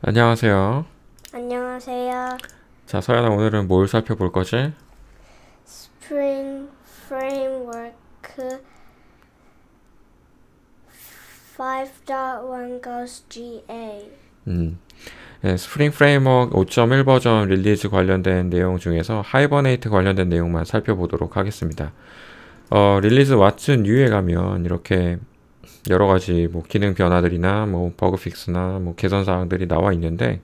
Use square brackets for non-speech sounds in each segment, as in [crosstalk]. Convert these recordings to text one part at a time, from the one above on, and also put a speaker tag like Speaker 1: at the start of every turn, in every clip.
Speaker 1: 안녕하세요.
Speaker 2: 안녕하세요.
Speaker 1: 자, 서연아, 오늘은 뭘 살펴볼 거지?
Speaker 2: Spring Framework 5.1 goes GA.
Speaker 1: 음, 예, 스프링 프레임워크 5.1 버전 릴리즈 관련된 내용 중에서 하이버네이트 관련된 내용만 살펴보도록 하겠습니다. 어, 릴리즈 왓슨 U에 가면 이렇게 여러 가지 뭐 기능 변화들이나 뭐 버그 픽스나 뭐 개선 사항들이 나와 있는데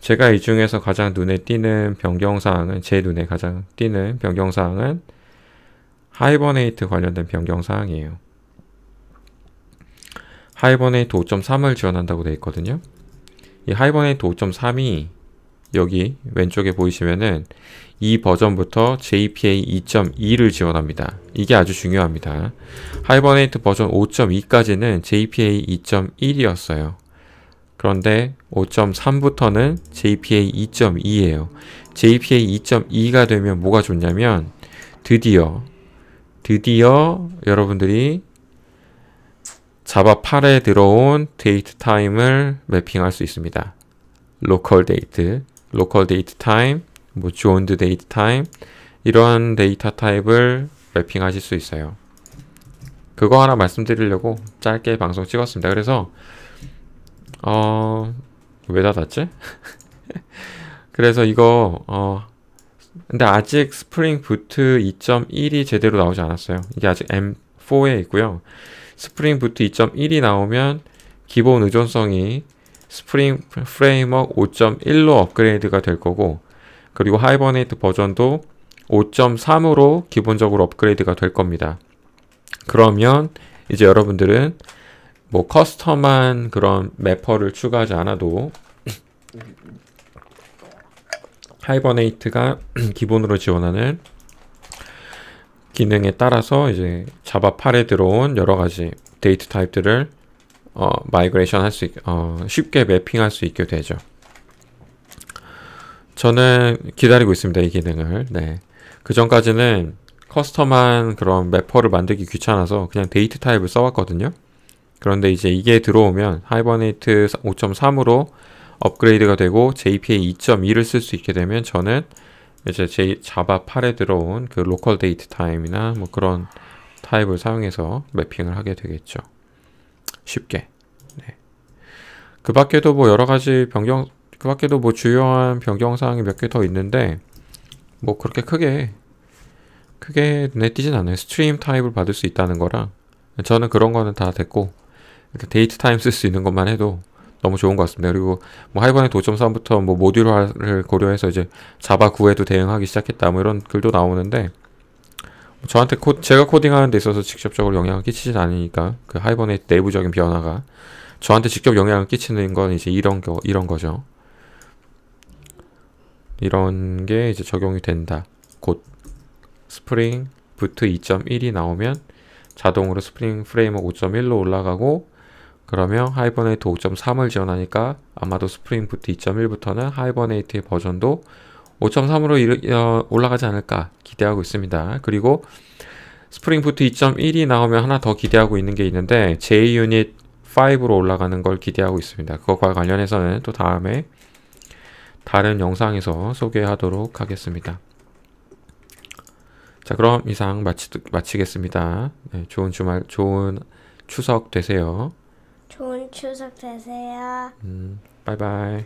Speaker 1: 제가 이 중에서 가장 눈에 띄는 변경 사항은 제 눈에 가장 띄는 변경 사항은 하이버네이트 관련된 변경 사항이에요. 하이버네이트 5.3을 지원한다고 되어 있거든요. 이 하이버네이트 5.3이 여기 왼쪽에 보이시면은 이 버전부터 JPA 2.2를 지원합니다. 이게 아주 중요합니다. 하이버네이트 버전 5.2까지는 JPA 2.1이었어요. 그런데 5.3부터는 JPA 2.2예요. JPA 2.2가 되면 뭐가 좋냐면 드디어 드디어 여러분들이 자바 8에 들어온 데이트 타임을 매핑할 수 있습니다. 로컬 데이트, 로컬 데이트 타임, 뭐 존드 데이트 타임 이러한 데이터 타입을 매핑하실 수 있어요. 그거 하나 말씀드리려고 짧게 방송 찍었습니다. 그래서 어, 왜 닫았지? [laughs] 그래서 이거 어 근데 아직 스프링 부트 2.1이 제대로 나오지 않았어요. 이게 아직 M4에 있고요. 스프링 부트 2.1이 나오면 기본 의존성이 스프링 프레임워크 5.1로 업그레이드가 될 거고 그리고 하이버네이트 버전도 5.3으로 기본적으로 업그레이드가 될 겁니다. 그러면 이제 여러분들은 뭐 커스텀한 그런 매퍼를 추가하지 않아도 [clears throat] 하이버네이트가 [clears throat] 기본으로 지원하는 기능에 따라서 이제 자바 8에 들어온 여러 가지 데이트 타입들을 어, 마이그레이션 할 수, 있, 어, 쉽게 매핑할 수 있게 되죠. 저는 기다리고 있습니다. 이 기능을. 네. 그 전까지는 커스텀한 그런 매퍼를 만들기 귀찮아서 그냥 데이트 타입을 써왔거든요. 그런데 이제 이게 들어오면 하이버네이트 5.3으로 업그레이드가 되고 JPA 2.2를 쓸 수 있게 되면 저는 이제 제 자바 8에 들어온 그 로컬 데이트 타임이나 뭐 그런 타입을 사용해서 매핑을 하게 되겠죠. 쉽게. 네. 그 밖에도 뭐 여러 가지 변경, 그 밖에도 뭐 주요한 변경 사항이 몇 개 더 있는데 뭐 그렇게 크게 크게 눈에 띄진 않아요. 스트림 타입을 받을 수 있다는 거랑 저는 그런 거는 다 됐고 데이트 타임 쓸 수 있는 것만 해도 너무 좋은 것 같습니다. 그리고 뭐 하이버넷 5.3부터 뭐 모듈화를 고려해서 이제 자바 9에도 대응하기 시작했다 뭐 이런 글도 나오는데 저한테 코, 제가 코딩하는 데 있어서 직접적으로 영향을 끼치진 않으니까 그 하이버넷 내부적인 변화가 저한테 직접 영향을 끼치는 건 이제 이런 거 이런 거죠. 이런 게 이제 적용이 된다. 곧 스프링 부트 2.1이 나오면 자동으로 스프링 프레임워크 5.1로 올라가고 그러면 하이버네이트 5.3을 지원하니까 아마도 스프링 부트 2.1부터는 하이버네이트의 버전도 5.3으로 어, 올라가지 않을까 기대하고 있습니다. 그리고 스프링 부트 2.1이 나오면 하나 더 기대하고 있는 게 있는데 JUnit 5로 올라가는 걸 기대하고 있습니다. 그것과 관련해서는 또 다음에 다른 영상에서 소개하도록 하겠습니다. 자, 그럼 이상 마치, 마치겠습니다. 네, 좋은 주말, 좋은 추석 되세요.
Speaker 2: 좋은 추석 되세요.
Speaker 1: 음, 바이바이.